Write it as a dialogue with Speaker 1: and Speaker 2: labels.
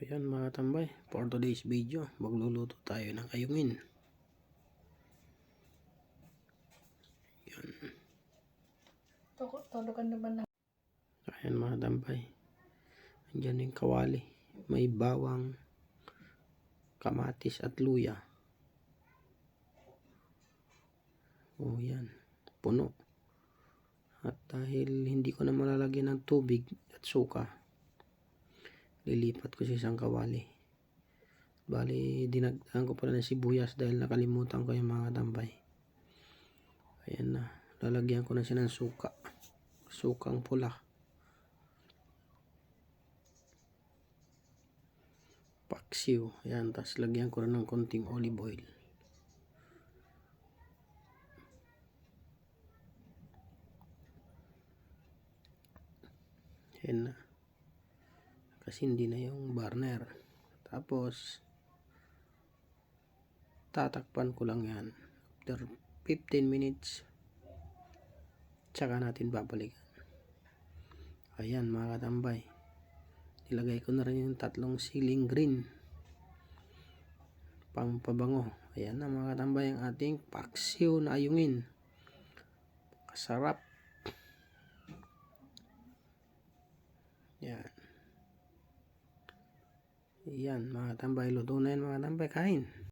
Speaker 1: Ayan mga tambay, for today's video, magluluto tayo ng ayungin. Yan.
Speaker 2: Todo, todo ka naman na.
Speaker 1: Ayan mga tambay. Andyan yung kawali. May bawang, kamatis at luya. Oh yan, puno. At dahil hindi ko na malalagyan ng tubig at suka, lilipat ko sa isang kawali. Bali, dinagdagan ko pala ng sibuyas dahil nakalimutan ko yung mga tambay. Ayan na, lalagyan ko na siya ng suka. Sukang pula. Paksiw. Ayan, tapos lagyan ko na ng konting olive oil. Ayan na. Kasi hindi na yung burner. Tapos, tatakpan ko lang yan. After 15 minutes, tsaka natin babalikan. Ayan mga katambay. Nilagay ko na rin yung tatlong ceiling green. Pampabango. Ayan na mga katambay ang ating paksiw na ayungin. Kasarap. Yan. Yan mga tambay. Luto na yan mga tambay. Kain.